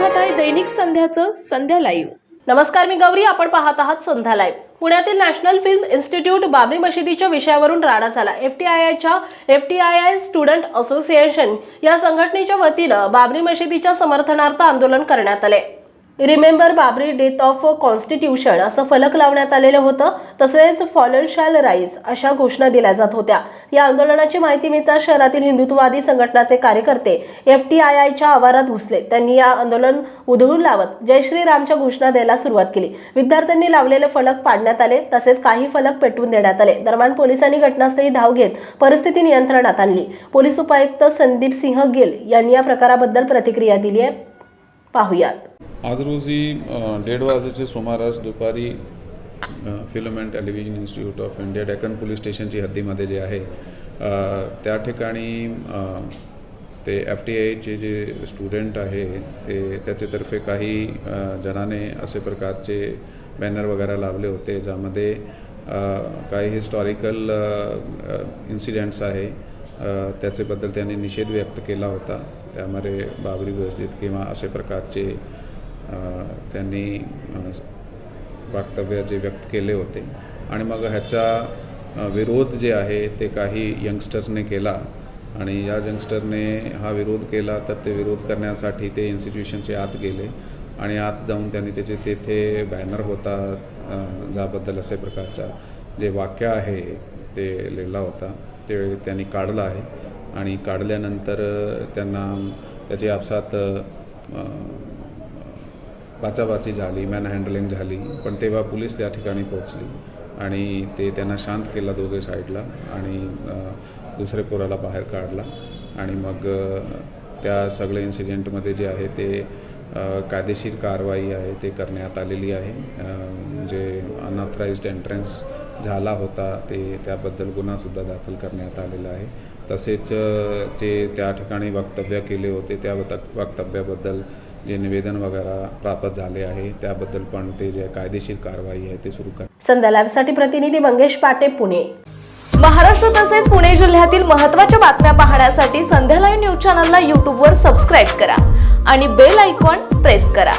दैनिक संध्याचं संध्या live. नमस्कार मी गौरी. आपण पाहत आहात संध्या लाईव्ह. पुण्यातील नॅशनल फिल्म इन्स्टिट्यूट बाबरी मशिदीच्या विषयावरून राडा झाला. एफ टी आय आयच्या F T I I student association या संघटनेच्या वतीनं बाबरी मशिदीच्या समर्थनार्थ आंदोलन करण्यात आले remember Babri death of constitution असं फलक लावण्यात आलेलं होतं. तसेच फॉलर शॅल राईज अशा घोषणा दिल्या जात होत्या. या आंदोलनाची माहिती मिळताच शहरातील हिंदुत्ववादी संघटनाचे कार्यकर्ते एफ टी आय आयच्या आवारात घुसले. त्यांनी या आंदोलन उधळून लावत जय श्रीरामच्या घोषणा द्यायला सुरुवात केली. विद्यार्थ्यांनी लावलेले फलक पाडण्यात आले तसेच काही फलक पेटवून देण्यात आले. दरम्यान पोलिसांनी घटनास्थळी धाव घेत परिस्थिती नियंत्रणात आणली. पोलीस उपायुक्त संदीप सिंह गिल यांनी या प्रकाराबद्दल प्रतिक्रिया दिली आहे. पाहुयात. आज रोजी अ, दीड वाजेच्या सुमारास दुपारी filament film and television institute of India Deccan police स्टेशनची हद्दीमध्ये जे आहे त्या ठिकाणी ते एफ टी आयचे जे स्टुडंट आहे ते त्याच्यातर्फे काही जणाने असे प्रकारचे बॅनर वगैरे लावले होते ज्यामध्ये काही हिस्टॉरिकल इन्सिडेंट्स आहे त्याचेबद्दल त्याच्याबद्दल त्यांनी निषेध व्यक्त केला होता. त्यामध्ये बाबरी मस्जिद किंवा असे प्रकारचे त्यांनी वक्तव्य जे व्यक्त केले होते. आणि मग ह्याचा विरोध जे आहे ते काही यंगस्टर्सने केला. आणि या यंगस्टरने हा विरोध केला तर ते विरोध करण्यासाठी ते इन्स्टिट्यूशनचे आत गेले. आणि आत जाऊन त्यांनी त्याचे तेथे बॅनर होता ज्याबद्दल असे प्रकारचा जे वाक्य आहे ते लिहिला होता ते त्यांनी काढलं आहे. आणि काढल्यानंतर त्यांना त्याचे आपसात बाचाबाची झाली मॅन हँडलिंग झाली पण तेव्हा पोलीस त्या ठिकाणी पोहोचली आणि ते त्यांना शांत केला दोघे साईडला आणि दुसरे दुसऱ्या पोराला बाहेर काढला आणि मग त्या सगळ्या इन्सिडेंटमध्ये जे आहे ते कायदेशीर कारवाई आहे ते करण्यात आलेली आहे. जे अनऑथराईज्ड एंट्रन्स झाला होता ते त्याबद्दल गुन्हासुद्धा दाखल करण्यात आलेला आहे. तसेच जे त्या ठिकाणी वक्तव्य केले होते त्या वक्त- वक्तव्याबद्दल जे निवेदन वगैरे प्राप्त झाले आहे त्याबद्दल पण ते जे कायदेशीर कारवाई आहे ते सुरू कर. संध्या लाईव्हसाठी प्रतिनिधी मंगेश पाटे पुणे. महाराष्ट्र तसेच पुणे जिल्ह्यातील महत्त्वाच्या बातम्या पाहण्यासाठी संध्या लाईव्ह न्यूज चॅनलला यूट्यूबवर सबस्क्राईब करा आणि बेल आयकॉन प्रेस करा.